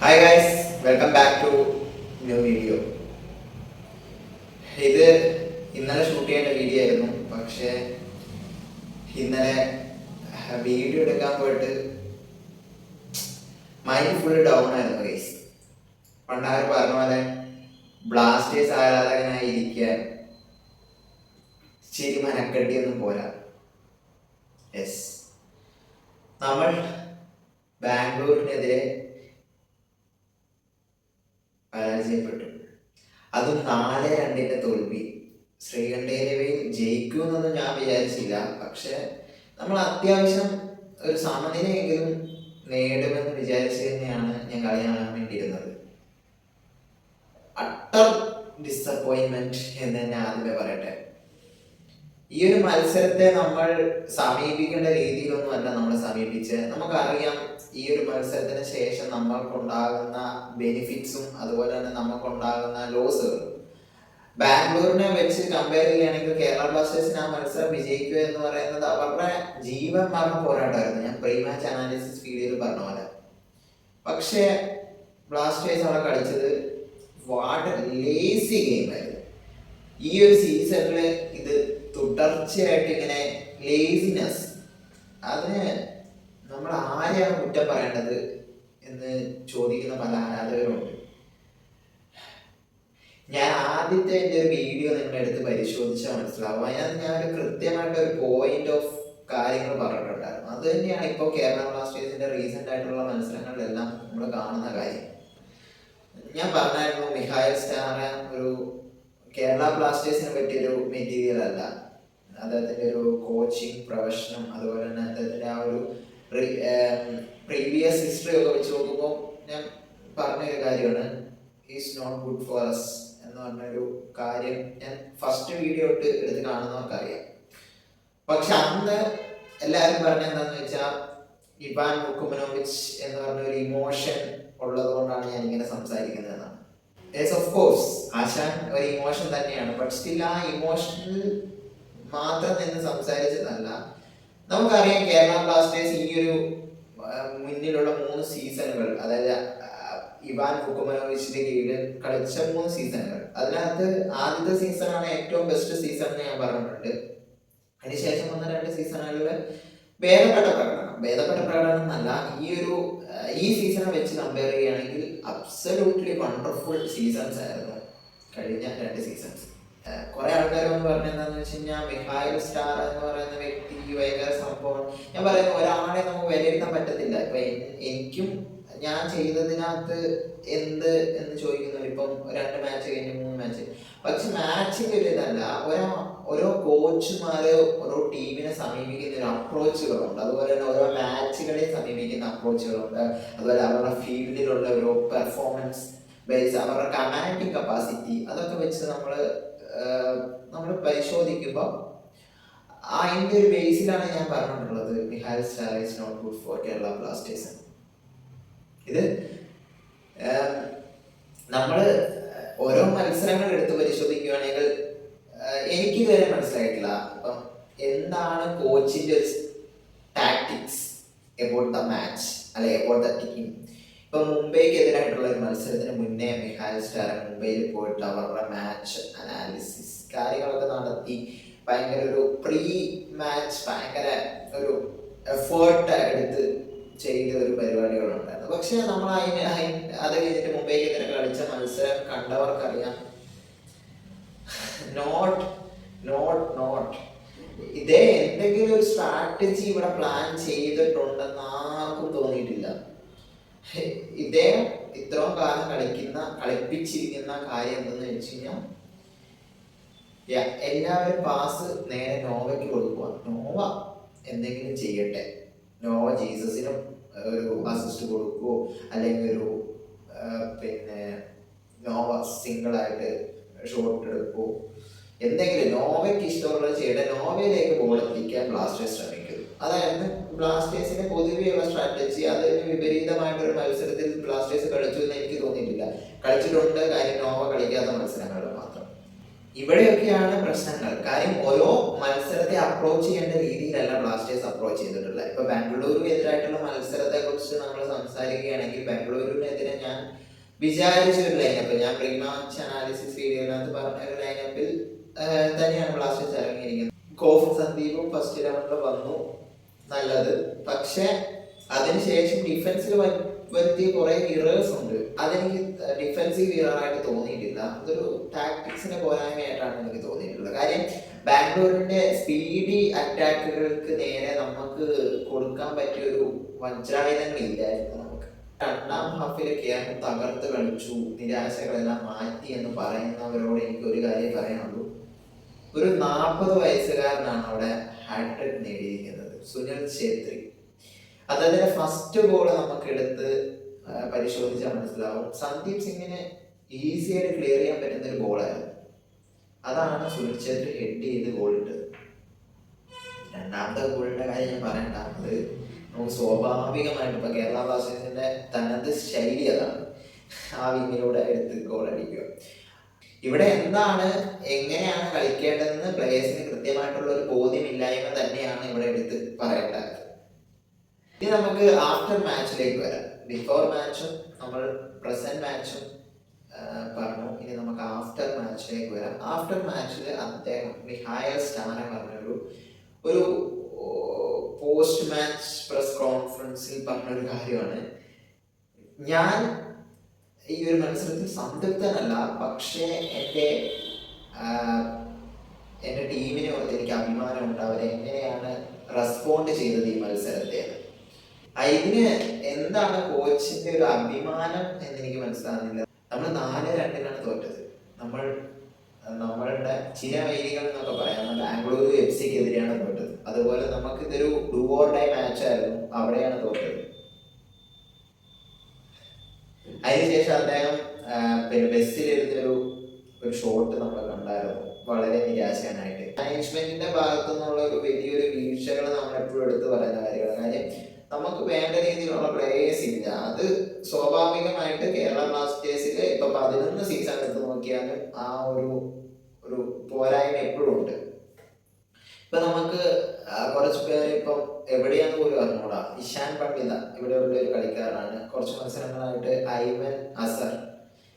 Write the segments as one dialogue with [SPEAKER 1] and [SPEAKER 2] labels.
[SPEAKER 1] Hi guys welcome back to new video ഇത് ഇന്നലെ shoot ചെയ്യേണ്ട വീഡിയോ ആയിരുന്നു പക്ഷേ ഇന്നലെ വീഡിയോ എടുക്കാൻ പോയിട്ട് മൈൻഡ് ഫുൾ ഡൗൺ ആയിരുന്നു ഗൈസ് പണ്ടാർ പറഞ്ഞ പോലെ ബ്ലാസ്റ്റേഴ്സ് ആരാധകനായി ഇരിക്കാൻ ശരി മനക്കെട്ടിയൊന്നും പോരാ. നമ്മൾ ബാംഗ്ലൂരിനെതിരെ പരാജയപ്പെട്ടു. അതും നാല് രണ്ടിന്റെ തോൽവി ശ്രീകണ്ഠേരവയിൽ ജയിക്കുമെന്നൊന്നും ഞാൻ വിചാരിച്ചില്ല. പക്ഷെ നമ്മൾ അത്യാവശ്യം ഒരു സമനിലയെങ്കിലും നേടുമെന്ന് വിചാരിച്ചു തന്നെയാണ് ഞാൻ കളി കാണാൻ വേണ്ടിയിരുന്നത്. അട്ടർ ഡിസപ്പോയിൻമെന്റ് എന്ന് തന്നെ ആദ്യമേ പറയട്ടെ. ഈ ഒരു മത്സരത്തെ നമ്മൾ സമീപിക്കേണ്ട രീതിയിലൊന്നും അല്ല നമ്മൾ സമീപിച്ച് നമുക്കറിയാം ഈ ഒരു മത്സരത്തിന് ശേഷം നമ്മൾക്കുണ്ടാകുന്ന ബെനിഫിറ്റ്സും അതുപോലെ തന്നെ നമുക്കുണ്ടാകുന്ന ലോസുകളും ബാംഗ്ലൂരിനെ വെച്ച് കമ്പയർ ചെയ്യുകയാണെങ്കിൽ കേരള ബ്ലാസ്റ്റേഴ്സിന് ആ മത്സരം വിജയിക്കുക എന്ന് പറയുന്നത് അവരുടെ ജീവൻ മരണ പോരാട്ടമായിരുന്നു. ഞാൻ പ്രീ മാച്ച് അനാലിസിസ് വീഡിയോയിൽ പറഞ്ഞ പോലെ. പക്ഷേ ബ്ലാസ്റ്റേഴ്സ് അവിടെ കളിച്ചത് വാട്ട് ലേസി ഗെയിം ആയിരുന്നു. ഈ ഒരു സീസണിൽ ഇത് തുടർച്ചയായിട്ട് ഇങ്ങനെ ലേസിനെസ് അതിന് നമ്മൾ ആരെയാണ് കുറ്റം പറയേണ്ടത് എന്ന് ചോദിക്കുന്ന പല ആരാധകരുണ്ട്. ഞാൻ ആദ്യത്തെ എന്റെ ഒരു വീഡിയോ നിങ്ങളുടെ അടുത്ത് പരിശോധിച്ചാൽ മനസ്സിലാവും. ഞാൻ ഒരു കൃത്യമായിട്ട് ഒരു പോയിന്റ് ഓഫ് കാര്യങ്ങൾ പറഞ്ഞിട്ടുണ്ടായിരുന്നു. അത് തന്നെയാണ് ഇപ്പോൾ കേരള ബ്ലാസ്റ്റേഴ്സിന്റെ റീസെന്റ് ആയിട്ടുള്ള മത്സരങ്ങളിലെല്ലാം നമ്മൾ കാണുന്ന കാര്യം. ഞാൻ പറഞ്ഞായിരുന്നു മിഹായൽ സ്റ്റാറ ഒരു കേരള ബ്ലാസ്റ്റേഴ്സിനെ പറ്റിയൊരു മെറ്റീരിയൽ അല്ല. അദ്ദേഹത്തിന്റെ ഒരു കോച്ചിങ് പ്രൊഫഷനും അതുപോലെ തന്നെ അദ്ദേഹത്തിന്റെ ആ ഒരു പ്രീവിയസ് ഹിസ്റ്ററി ഒക്കെ വെച്ച് നോക്കുമ്പോൾ ഞാൻ പറഞ്ഞൊരു കാര്യമാണ്. Is not good for us എന്ന് പറഞ്ഞൊരു കാര്യം ഞാൻ ഫസ്റ്റ് വീഡിയോ ഇട്ട് എടുത്ത് കാണുന്നവർക്കറിയാം പക്ഷെ അന്ന് എല്ലാവരും പറഞ്ഞ എന്താന്ന് വെച്ചാൽ ഇബാൻ മുക്കുമനോവിച്ച് എന്ന് പറഞ്ഞ ഒരു ഇമോഷൻ ഉള്ളത് കൊണ്ടാണ് ഞാൻ ഇങ്ങനെ സംസാരിക്കുന്നതെന്നാണ് യെസ് ഓഫ് കോഴ്സ് ആശാൻ ഒരു ഇമോഷൻ തന്നെയാണ്. ബട്ട് സ്റ്റിൽ ആ ഇമോഷനിൽ മാത്രം നിന്ന് സംസാരിച്ചതല്ല. നമുക്കറിയാം കേരള ബ്ലാസ്റ്റേഴ്സ് ഈ ഒരു മുന്നിലുള്ള മൂന്ന് സീസണുകൾ. അതായത് ഇവാൻ ഹുക്കുമനോവിച്ചിന്റെ കീഴിൽ കളിച്ച മൂന്ന് സീസണുകൾ. അതിനകത്ത് ആദ്യത്തെ സീസണാണ് ഏറ്റവും ബെസ്റ്റ് സീസൺ എന്ന് ഞാൻ പറഞ്ഞിട്ടുണ്ട്. അതിനുശേഷം വന്ന രണ്ട് സീസണുകളിൽ ഭേദപ്പെട്ട പ്രകടനം. ഭേദപ്പെട്ട പ്രകടനം എന്നല്ല ഈ ഒരു ഈ സീസണെ വെച്ച് കമ്പയർ ചെയ്യുകയാണെങ്കിൽ അബ്സലൂട്ട്ലി വണ്ടർഫുൾ സീസൺസ് ആയിരുന്നു കഴിഞ്ഞ രണ്ട് സീസൺസ് കുറെ ആൾക്കാർ വന്ന് പറഞ്ഞെന്താന്ന് വെച്ച് കഴിഞ്ഞാൽ മിഹായിൽ സ്റ്റാർ എന്ന് പറയുന്ന വ്യക്തി ഭയങ്കര സംഭവം. ഞാൻ പറയുന്നത് ഒരാളെ നമുക്ക് വിലയിരുത്താൻ പറ്റത്തില്ല. ഇപ്പൊ എനിക്കും ഞാൻ ചെയ്തതിനകത്ത് എന്ത് എന്ന് ചോദിക്കുന്നു. ഇപ്പം രണ്ട് മാച്ച് കഴിഞ്ഞ് മൂന്ന് മാച്ച് പക്ഷെ മാച്ചിന്റെ ഒരു ഇതല്ല. ഓരോ ഓരോ കോച്ചുമാര് ഓരോ ടീമിനെ സമീപിക്കുന്ന ഒരു അപ്രോച്ചുകളുണ്ട് അതുപോലെ തന്നെ ഓരോ മാച്ചുകളെ സമീപിക്കുന്ന അപ്രോച്ചുകളുണ്ട് അതുപോലെ അവരുടെ ഫീൽഡിലുള്ള ഒരു പെർഫോമൻസ് ബേസ് അവരുടെ കമാൻഡിങ് കപ്പാസിറ്റി അതൊക്കെ വെച്ച് നമ്മൾ നമ്മൾ പരിശോധിക്കുമ്പോൾ അതിന്റെ ഒരു ബേസിലാണ് ഞാൻ പറഞ്ഞിട്ടുള്ളത്. Mikael Stahre is not good for Kerala Blasters ഇത് നമ്മൾ ഓരോ മത്സരങ്ങൾ എടുത്ത് പരിശോധിക്കുകയാണെങ്കിൽ ആഹ് എനിക്ക് ഇതുവരെ മനസ്സിലായിട്ടില്ല. അപ്പം എന്താണ് കോച്ചിന്റെ ഒരു ടാക്ടിക്സ് എബൌട്ട് ദ മാച്ച് അല്ലെ എബൌട്ട് ദ ടീം ഇപ്പൊ മുംബൈക്ക് എതിരായിട്ടുള്ള ഒരു മത്സരത്തിന് മുന്നേ മിഹാൽ സ്റ്റാർ മുംബൈയിൽ പോയിട്ട് അവരുടെ മാച്ച് അനാലിസിസ് കാര്യങ്ങളൊക്കെ നടത്തി. ഭയങ്കര ഒരു പ്രീ മാച്ച് ഭയങ്കര ഒരു എഫേർട്ട് എടുത്ത് ചെയ്ത ഒരു പരിപാടികളുണ്ടായിരുന്നു. പക്ഷെ നമ്മൾ അതിന് അത് കഴിഞ്ഞിട്ട് മുംബൈക്കെതിരെ കളിച്ച മത്സരം കണ്ടവർക്കറിയാം. നോട്ട് നോട്ട് നോട്ട് ഇതേ എന്തെങ്കിലും ഒരു സ്ട്രാറ്റജി ഇവിടെ പ്ലാൻ ചെയ്തിട്ടുണ്ടെന്ന് ആർക്കും തോന്നിയിട്ടില്ല. ഇദ്ദേഹം ഇത്രയും കാലം കളിക്കുന്ന കളിപ്പിച്ചിരിക്കുന്ന കാര്യം എന്തെന്ന് വെച്ച് കഴിഞ്ഞാൽ എല്ലാവരും പാസ് നേരെ നോവയ്ക്ക് കൊടുക്കുക നോവ എന്തെങ്കിലും ചെയ്യട്ടെ. നോവ ജീസസിനും ഒരു അസിസ്റ്റ് കൊടുക്കുവോ അല്ലെങ്കിൽ ഒരു പിന്നെ നോവ സിംഗിൾ ആയിട്ട് ഷോട്ട് എടുക്കുവോ. എന്തെങ്കിലും നോവയ്ക്ക് ഇഷ്ടമുള്ളത് ചെയ്യട്ടെ. നോവയിലേക്ക് ബോൾ എത്തിക്കാൻ ബ്ലാസ്റ്റേഴ്സ് ശ്രമിക്കുന്നു. അതായത് ബ്ലാസ്റ്റേഴ്സിന്റെ പൊതുവെയുള്ള സ്ട്രാറ്റജി അതിന് വിപരീതമായിട്ടൊരു മത്സരത്തിൽ ബ്ലാസ്റ്റേഴ്സ് കളിച്ചു എന്ന് എനിക്ക് തോന്നിയിട്ടില്ല. കളിച്ചിട്ടുണ്ട് കാര്യം നോവ കളിക്കാത്ത മത്സരങ്ങളിൽ മാത്രം. ഇവിടെയൊക്കെയാണ് പ്രശ്നങ്ങൾ. കാര്യം ഓരോ മത്സരത്തെ അപ്രോച്ച് ചെയ്യേണ്ട രീതിയിലല്ല ബ്ലാസ്റ്റേഴ്സ് അപ്രോച്ച് ചെയ്തിട്ടുള്ളത്. ഇപ്പൊ ബാംഗ്ലൂരു എതിരായിട്ടുള്ള മത്സരത്തെ കുറിച്ച് നമ്മൾ സംസാരിക്കുകയാണെങ്കിൽ ബാംഗ്ലൂരിനെതിരെ ഞാൻ വിചാരിച്ച ഒരു ലൈനപ്പ് ഞാൻ പ്രീ മാച്ച് അനാലിസിസ് വീഡിയോയിനകത്ത് പറഞ്ഞ ഒരു ലൈനപ്പിൽ തന്നെയാണ് ബ്ലാസ്റ്റേഴ്സ് ഇറങ്ങിയിരിക്കുന്നത്. കോഫും സന്ദീപും ഫസ്റ്റ് ഇലവനിൽ വന്നു. നല്ലത്. പക്ഷെ അതിനുശേഷം ഡിഫൻസിൽ വരുത്തിയ കുറെ ഇറേഴ്സ് ഉണ്ട്. അതെനിക്ക് ഡിഫൻസീവ് ഇററായിട്ട് തോന്നിയിട്ടില്ല. അതൊരു ടാക്ടിക്സിന്റെ പോരായ്മയായിട്ടാണ് എനിക്ക് തോന്നിയിട്ടുള്ളത്. കാര്യം ബാംഗ്ലൂരിന്റെ സ്പീഡി അറ്റാക്കുകൾക്ക് നേരെ നമുക്ക് കൊടുക്കാൻ പറ്റിയ ഒരു വജ്രായുധങ്ങൾ ഇല്ലായിരുന്നു നമുക്ക്. രണ്ടാം ഹാഫിൽ കേരളം തകർത്ത് കളിച്ചു. നിരാശകളെല്ലാം മാറ്റി എന്ന് പറയുന്നവരോട് എനിക്ക് ഒരു കാര്യം പറയാനുള്ളൂ. ഒരു നാൽപ്പത് വയസ്സുകാരനാണ് അവിടെ ഹാട്രിക് നേടിയിരിക്കുന്നത്. സുനിൽ ഛേത്രി. അദ്ദേഹത്തിന്റെ ഫസ്റ്റ് ഗോൾ നമുക്ക് എടുത്ത് പരിശോധിച്ചാൽ മനസ്സിലാവും. സന്ദീപ് സിംഗിന് ഈസി ആയിട്ട് ക്ലിയർ ചെയ്യാൻ പറ്റുന്ന ഒരു ഗോളായിരുന്നു അതാണ് സുനിൽ ഛേത്രി ഹെഡ് ചെയ്ത് ഗോൾ ഇട്ടത്. രണ്ടാമത്തെ ഗോളിന്റെ കാര്യം ഞാൻ പറയണ്ട. അത് നമുക്ക് സ്വാഭാവികമായിട്ട് ഇപ്പൊ കേരള ബ്ലാസ്റ്റേഴ്സിന്റെ തനത് ശൈലി അതാണ്. ആ വിങ്ങിലൂടെ എടുത്ത് ഗോൾ അടിക്കുക. ഇവിടെ എന്താണ് എങ്ങനെയാണ് കളിക്കേണ്ടതെന്ന് പ്ലേയേഴ്സിന് കൃത്യമായിട്ടുള്ള ഒരു ബോധ്യമില്ലായ്മ തന്നെയാണ് ഇവിടെ എടുത്ത് പറയേണ്ടത്. ഇനി നമുക്ക് ആഫ്റ്റർ മാച്ചിലേക്ക് വരാം. ബിഫോർ മാച്ചും നമ്മൾ പ്രസന്റ് മാച്ചും പറഞ്ഞു. ഇനി നമുക്ക് ആഫ്റ്റർ മാച്ചിലേക്ക് വരാം. ആഫ്റ്റർ മാച്ചിൽ അദ്ദേഹം മിഹായൽ സ്റ്റാന പറഞ്ഞൊരു ഒരു പോസ്റ്റ് മാച്ച് പ്രസ് കോൺഫറൻസിൽ പറഞ്ഞൊരു കാര്യമാണ്. ഞാൻ ഈ ഒരു മത്സരത്തിൽ സംതൃപ്തനല്ല. പക്ഷേ എന്റെ എന്റെ ടീമിനെ ഓർത്ത് എനിക്ക് അഭിമാനമുണ്ട് അവരെങ്ങനെയാണ് റെസ്പോണ്ട് ചെയ്തത് ഈ മത്സരത്തെ? ഇതിന് എന്താണ് കോച്ചിന്റെ ഒരു അഭിമാനം എന്ന് എനിക്ക് മനസ്സിലാകുന്നില്ല. നമ്മൾ നാല് രണ്ടിനാണ് തോറ്റത്. നമ്മൾ നമ്മളുടെ ചില വൈദികൾ എന്നൊക്കെ പറയാം. നമ്മൾ ബാംഗ്ലൂരു എഫ് സിക്കെതിരെയാണ് തോറ്റത്. അതുപോലെ നമുക്ക് ഇതൊരു ഡു ഓർ ഡൈ മാച്ച് ആയിരുന്നു. അവിടെയാണ് തോറ്റത്. അതിനുശേഷം അദ്ദേഹം പിന്നെ ബസ്സിലിരുന്നൊരു ഒരു ഷോട്ട് നമ്മൾ കണ്ടായിരുന്നു. വളരെ നിരാശനായിട്ട് മാനേജ്മെന്റിന്റെ ഭാഗത്തു നിന്നുള്ള ഒരു വലിയൊരു വീഴ്ചകൾ നമ്മൾ എപ്പോഴും എടുത്തു പറയുന്ന കാര്യമാണ്. കാര്യം നമുക്ക് വേണ്ട രീതിയിലുള്ള പ്ലേയേഴ്സ് ഇല്ല. അത് സ്വാഭാവികമായിട്ട് കേരള ബ്ലാസ്റ്റേഴ്സിൽ ഇപ്പൊ പതിനൊന്ന് സീസൺ എടുത്ത് നോക്കിയാലും ആ ഒരു ഒരു പോരായ്മ എപ്പോഴും ഉണ്ട്. ഇപ്പൊ നമുക്ക് കുറച്ച് പേര് ഇപ്പം എവിടെയാന്ന് പോലും അറിഞ്ഞൂടാ. ഇഷാൻ പണ്ഡിത ഇവിടെ ഉള്ള ഒരു കളിക്കാരനാണ്. കുറച്ച് മത്സരങ്ങളായിട്ട് ഐവൻ അസർ.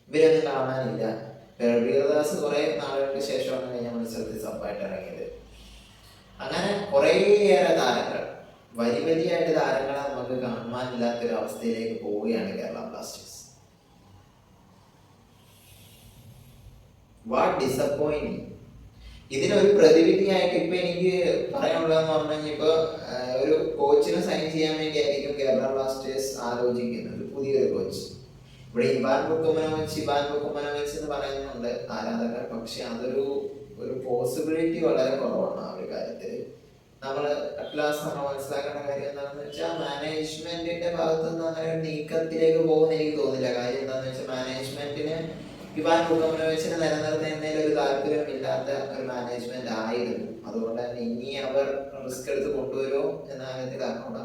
[SPEAKER 1] ഇവരൊന്നും കാണാനില്ല. രവീർദാസ് കുറെ നാളുകൾക്ക് ശേഷമാണ് കഴിഞ്ഞ മത്സരത്തിൽ സബ്ബായിട്ട് ഇറങ്ങിയത്. അങ്ങനെ കുറേയേറെ താരങ്ങൾ വരി വരിയായിട്ട് താരങ്ങളെ നമുക്ക് കാണാനില്ലാത്തൊരു അവസ്ഥയിലേക്ക് പോവുകയാണ് കേരള ബ്ലാസ്റ്റേഴ്സ്. വാട്ട് ഡിസപ്പോയിന്റിങ് ഇതിനൊരു പ്രതിവിധിയായിട്ട് ഇപ്പൊ എനിക്ക് പറയാനുള്ളതെന്ന് പറഞ്ഞു കഴിഞ്ഞാൽ ഇപ്പൊ ഒരു കോച്ചിനെ സൈൻ ചെയ്യാൻ വേണ്ടിയായിരിക്കും കേരള ബ്ലാസ്റ്റേഴ്സ് ആലോചിക്കുന്നത്. പുതിയൊരു കോച്ച് ഇവിടെ ഇബാൻ ബുക്കുമനോവിച്ച് ഇബാൻ ബുക്കുമനോവിച്ച് എന്ന് പറയുന്നുണ്ട് ആരാധകർ. പക്ഷെ അതൊരു ഒരു പോസിബിലിറ്റി വളരെ കുറവാണ് ആ ഒരു കാര്യത്തിൽ നമ്മൾ അറ്റ്ലാസ് നമ്മൾ മനസ്സിലാക്കേണ്ട കാര്യം എന്താണെന്ന് വെച്ചാൽ മാനേജ്മെന്റിന്റെ ഭാഗത്തുനിന്ന് അങ്ങനെ നീക്കത്തിലേക്ക് പോകുന്ന എനിക്ക് തോന്നില്ല. കാര്യം എന്താണെന്ന് വെച്ചാൽ മാനേജ്മെന്റിന് ഇവാൻ ബുക്കോമിനോവിച്ചിനെ നിലനിർത്തുന്നതിൽ ഒരു താല്പര്യമില്ലാത്ത ഒരു മാനേജ്മെന്റ് ആയിരുന്നു. അതുകൊണ്ട് തന്നെ ഇനി അവർ റിസ്ക് എടുത്ത് കൊണ്ടുവരുമോ എന്ന കാര്യത്തിൽ കാരണം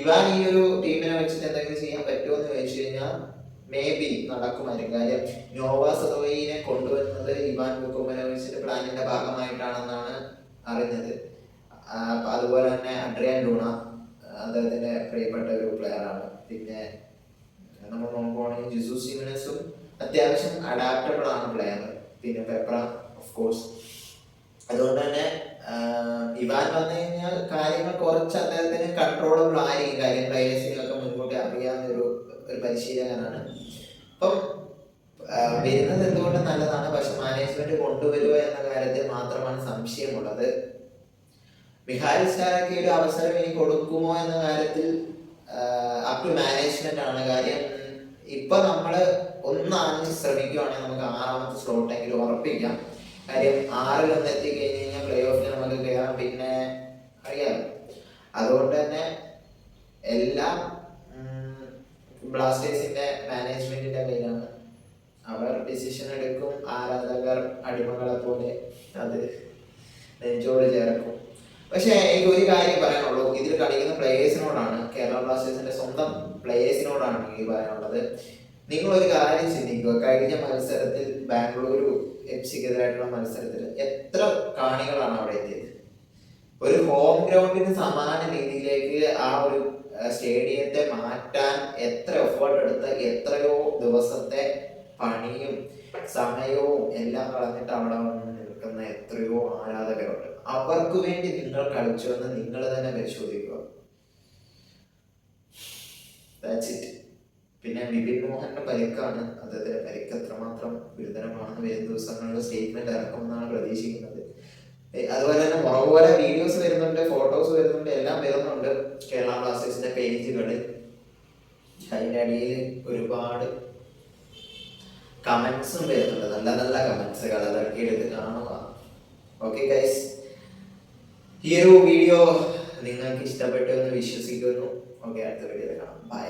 [SPEAKER 1] ഇവാൻ ഈ ഒരു ടീമിനെ വെച്ചിട്ട് എന്തെങ്കിലും ചെയ്യാൻ പറ്റുമോ എന്ന് ചോദിച്ചു കഴിഞ്ഞാൽ മേ ബി നടക്കുമായിരിക്കും. കാര്യം നോവ സദോയിനെ കൊണ്ടുവരുന്നത് ഇവാൻ ബുക്കോമിനോവിച്ചിന്റെ പ്ലാനിന്റെ ഭാഗമായിട്ടാണെന്നാണ് അറിഞ്ഞത്. അതുപോലെ തന്നെ അഡ്രിയൻ ലൂണ അദ്ദേഹത്തിന്റെ പ്രിയപ്പെട്ട ഒരു പ്ലെയർ ആണ്. പിന്നെ നമ്മൾ നോക്കുവാണെങ്കിൽ ജിസു സിമിനസും അത്യാവശ്യം അഡാപ്റ്റബിൾ ആണ് പ്ലെയർ പിന്നെ പെപ്ര ഓഫ് കോഴ്സ് അതുകൊണ്ട് തന്നെ ഇവാൻ വന്നു കഴിഞ്ഞാൽ കാര്യങ്ങൾ കുറച്ച് അദ്ദേഹത്തിന് കൺട്രോളബിൾ ആയിരിക്കും. കാര്യം പ്ലേയേഴ്സിനൊക്കെ മുൻകൂട്ടി അറിയാവുന്ന ഒരു ഒരു പരിശീലകനാണ്. അപ്പം വരുന്നത് എന്തുകൊണ്ട് നല്ലതാണ്. പക്ഷെ മാനേജ്മെന്റ് കൊണ്ടുവരിക എന്ന കാര്യത്തിൽ മാത്രമാണ് സംശയമുള്ളത്. ബിഹാരി സ്റ്റാരൊക്കെ അവസരം ഇനി കൊടുക്കുമോ എന്ന കാര്യത്തിൽ അപ്പ് ടു മാനേജ്മെന്റ് ആണ്. കാര്യം ഇപ്പൊ നമ്മൾ ഒന്നാണ് ശ്രമിക്കുകയാണെങ്കിൽ നമുക്ക് ആറാമത്തെ സ്ലോട്ട് സ്ലോട്ടെങ്കിലും ഉറപ്പിക്കാം. കാര്യം ആറിൽ ഒന്ന് എത്തിക്കഴിഞ്ഞ് കഴിഞ്ഞാൽ പ്ലേ ഓഫിൽ നമുക്ക് കയറാം പിന്നെ അറിയാം. അതുകൊണ്ട് തന്നെ എല്ലാ ബ്ലാസ്റ്റേഴ്സിന്റെ മാനേജ്മെന്റിന്റെ കയ്യിലാണ്. അവർ ഡിസിഷൻ എടുക്കും. ആരാധകർ അടിമകളെ പോലെ അത് നെഞ്ചോട് ചേർക്കും. പക്ഷേ എനിക്ക് ഒരു കാര്യം പറയാനുള്ളൂ. ഇതിൽ കളിക്കുന്ന പ്ലേയേഴ്സിനോടാണ് കേരള ബ്ലാസ്റ്റേഴ്സിന്റെ സ്വന്തം പ്ലേയേഴ്സിനോടാണ് എനിക്ക് പറയാനുള്ളത്. നിങ്ങളൊരു കാര്യം ചിന്തിക്കുക. കഴിഞ്ഞ മത്സരത്തിൽ ബാംഗ്ലൂരു എഫ് സിക്കെതിരായിട്ടുള്ള മത്സരത്തിൽ എത്ര കാണികളാണ് അവിടെ എത്തിയത്? ഒരു ഹോം ഗ്രൗണ്ടിന് സമാന രീതിയിലേക്ക് ആ ഒരു സ്റ്റേഡിയത്തെ മാറ്റാൻ എത്ര എഫേർട്ട് എടുത്ത് എത്രയോ ദിവസത്തെ പണിയും സമയവും എല്ലാം കളഞ്ഞിട്ട് അവിടെ വന്ന് നിൽക്കുന്ന എത്രയോ ആരാധകരുണ്ട്. അവർക്ക് വേണ്ടി നിങ്ങൾ കളിച്ചു എന്ന് നിങ്ങൾ തന്നെ പരിശോധിക്കുക. That's it. പിന്നെ വിപിൻ മോഹന്റെ പരിക്കാണ്. അദ്ദേഹത്തിന്റെ പരിക്ക് എത്രമാത്രം ഗുരുതരമാണെന്ന് വരും ദിവസങ്ങളുടെ സ്റ്റേറ്റ്മെന്റ് ഇറക്കുമെന്നാണ് പ്രതീക്ഷിക്കുന്നത്. അതുപോലെ തന്നെ മുറപോലെ വീഡിയോസ് വരുന്നുണ്ട് ഫോട്ടോസ് വരുന്നുണ്ട് എല്ലാം വരുന്നുണ്ട്. കേരള ബ്ലാസ്റ്റേഴ്സിന്റെ പേജുകൾ അതിന്റെ അടിയിൽ ഒരുപാട് കമന്റ്സും വരുന്നുണ്ട്. നല്ല നല്ല കമന്റ്സ് കളറിറക്കി എടുത്ത് കാണുക. ഓക്കെ ഗൈസ് ഈ ഒരു വീഡിയോ നിങ്ങൾക്ക് ഇഷ്ടപ്പെട്ടു എന്ന് വിശ്വസിക്കുന്നു. ഓക്കെ അടുത്ത വീഡിയോ കാണാം. ബൈ